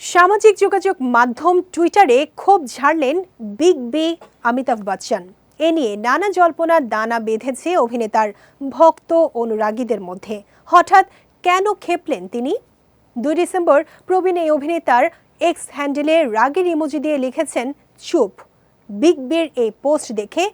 সামাজিক যোগাযোগ মাধ্যম টুইটারে ক্ষোভ ঝাড়লেন বিগ বি অমিতাভ বচ্চন। এ নিয়ে নানা জল্পনার দানা বেঁধেছে অভিনেতার ভক্ত অনুরাগীদের মধ্যে। হঠাৎ কেন খেপলেন তিনি? দুই ডিসেম্বর প্রবীণ এই অভিনেতার এক্স হ্যান্ডেলে রাগের ইমোজি দিয়ে লিখেছেন, চুপ। বিগ বির এই পোস্ট দেখে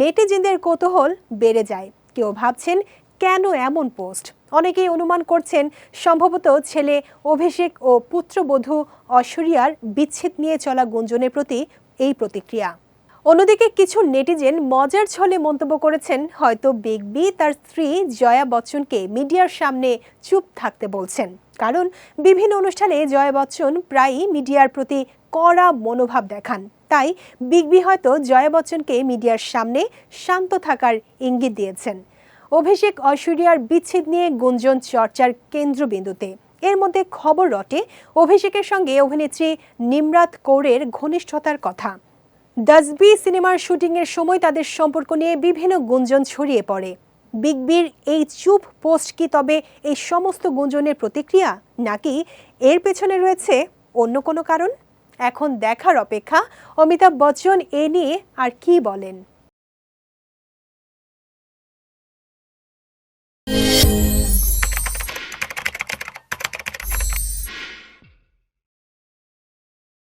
নেটিজেনদের কৌতূহল বেড়ে যায়। কেউ ভাবছেন, কেন এমন পোস্ট? অনেকেই অনুমান করছেন সম্ভবত ছেলে অভিষেক ও পুত্রবধূ ঐশ্বরিয়ার বিচ্ছেদ নিয়ে চলা গুঞ্জনের প্রতি এই প্রতিক্রিয়া। অন্যদিকে কিছু নেটিজেন মজার ছলে মন্তব্য করেছেন, হয়তো বিগ বি তার স্ত্রী জয়া বচ্চনকে মিডিয়ার সামনে চুপ থাকতে বলছেন। কারণ বিভিন্ন অনুষ্ঠানে জয়া বচ্চন প্রায়ই মিডিয়ার প্রতি কড়া মনোভাব দেখান। তাই বিগ বি হয়তো জয়া বচ্চনকে মিডিয়ার সামনে শান্ত থাকার ইঙ্গিত দিয়েছেন। অভিষেক ঐশ্বরিয়ার বিচ্ছেদ নিয়ে গুঞ্জন চর্চার কেন্দ্রবিন্দুতে। এর মধ্যে খবর রটে অভিষেকের সঙ্গে অভিনেত্রী নিমরাত কৌরের ঘনিষ্ঠতার কথা। দাসবি সিনেমার শুটিংয়ের সময় তাদের সম্পর্ক নিয়ে বিভিন্ন গুঞ্জন ছড়িয়ে পড়ে। বিগ বির এই চুপ পোস্ট কি তবে এই সমস্ত গুঞ্জনের প্রতিক্রিয়া, নাকি এর পেছনে রয়েছে অন্য কোনো কারণ? এখন দেখার অপেক্ষা অমিতাভ বচ্চন এ নিয়ে আর কি বলেন? Yeah.